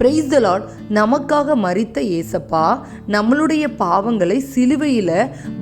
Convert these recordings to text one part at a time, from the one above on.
Praise the Lord நமக்காக மறித்த ஏசப்பா நம்மளுடைய பாவங்களை சிலுவையில்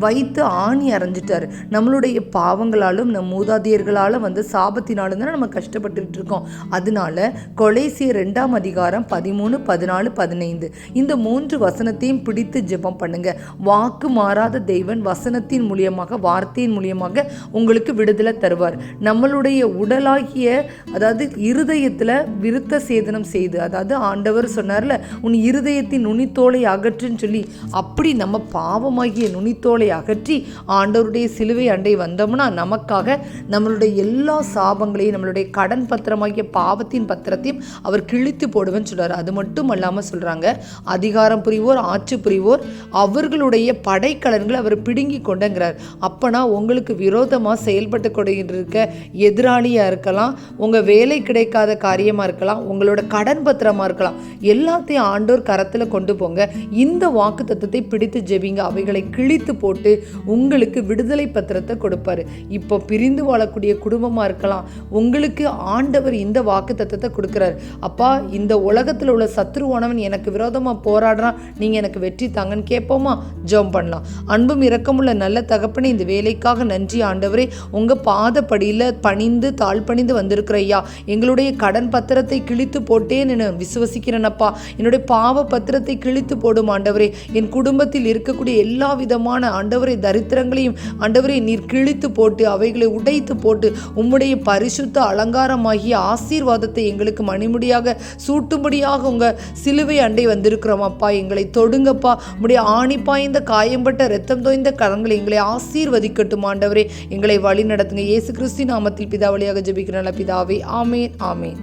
வைத்து ஆணி அரைஞ்சிட்டார். நம்மளுடைய பாவங்களாலும் நம் மூதாதையர்களாலும் வந்து சாபத்தினாலும் தான் நம்ம கஷ்டப்பட்டுக்கிட்டு இருக்கோம். அதனால கொலைசிய ரெண்டாம் அதிகாரம் பதிமூணு பதினாலு பதினைந்து. இந்த மூன்று வசனத்தையும் பிடித்து ஜெபம் பண்ணுங்க. வாக்கு மாறாத தெய்வன் வசனத்தின் மூலியமாக வார்த்தையின் மூலியமாக உங்களுக்கு விடுதலை தருவார். நம்மளுடைய உடலாகிய அதாவது இருதயத்தில் விருத்த சேதனம் செய்து அதாவது ஆண்டவர் சொன்னார்ல உன் இருதயத்தின் நுனித்தோலை அகற்றுன்னு சொல்லி. அப்படி நம்ம பாவமாகிய நுனித்தோலை அகற்றி ஆண்டவருடைய சிலுவை அண்டை வந்தோம்னா நமக்காக நம்மளுடைய எல்லா சாபங்களையும் நம்மளுடைய கடன் பத்திரமாகிய பாவத்தின் பத்திரத்தையும் அவர் கிழித்து போடுவேன்னு சொல்றாரு. அது மட்டும் அல்லாமல் சொல்றாங்க அதிகாரம் புரிவோர் ஆட்சி புரிவோர் அவர்களுடைய படைக்கலன்களை அவர் பிடுங்கி கொண்டங்கிறார். அப்பனா உங்களுக்கு விரோதமாக செயல்பட்டு கொண்டிருக்க எதிராளியாக இருக்கலாம் உங்கள் வேலை கிடைக்காத காரியமாக இருக்கலாம் உங்களோட கடன் பத்திரமாக இருக்கலாம். எல்லாத்தையும் ஆண்டோர் கரத்தில் கொண்டு போங்க. இந்த வாக்கு தத்துவத்தை பிடித்து ஜெபிங்க. அவைகளை கிழித்து போட்டு உங்களுக்கு விடுதலை பத்திரத்தை கொடுப்பாரு. இப்போ பிரிந்து வாழக்கூடிய குடும்பமாக இருக்கலாம். உங்களுக்கு ஆண்டவர் இந்த வாக்கு தத்துவத்தை கொடுக்குறாரு. அப்பா இந்த உலகத்தில் உள்ள சத்ருவானவன் எனக்கு விரோதமாக போராடுறான். நீங்கள் எனக்கு வெற்றி தாங்கன்னு கேட்போமா? ஜோம் பண்ணலாம். அன்பும் இரக்கமுள்ள நல்ல தகப்பனே இந்த வேலைக்காக நன்றி ஆண்டவரே. உங்கள் பாதப்படியில் பணிந்து தாழ் பணிந்து வந்திருக்கிற ஐயா எங்களுடைய கடன் பத்திரத்தை கிழித்து போட்டேன்னு என ஜெபிக்கிறேனப்பா என்னுடைய பாவ பத்திரத்தை கிழித்து போடும் ஆண்டவரே என் குடும்பத்தில் இருக்கக்கூடிய எல்லா விதமான ஆண்டவரை தரித்திரங்களையும் ஆண்டவரை நீர் கிழித்து போட்டு அவைகளை உடைத்து போட்டு உம்முடைய பரிசுத்த அலங்காரமாகிய ஆசீர்வாதத்தை எங்களுக்கு மணிமுடியாக சூட்டும்படியாக உங்க சிலுவை அண்டை வந்திருக்கிறோம் அப்பா எங்களை தொடுங்கப்பா. உடைய ஆணி பாய்ந்த காயம்பட்ட ரத்தம் தோய்ந்த கரங்களை எங்களை ஆசீர்வதிக்கட்டும் ஆண்டவரே. எங்களை வழி நடத்துங்க இயேசு கிறிஸ்தி நாமத்தில் பிதாவளியாக வழியாக பிதாவே ஆமேன் ஆமேன்.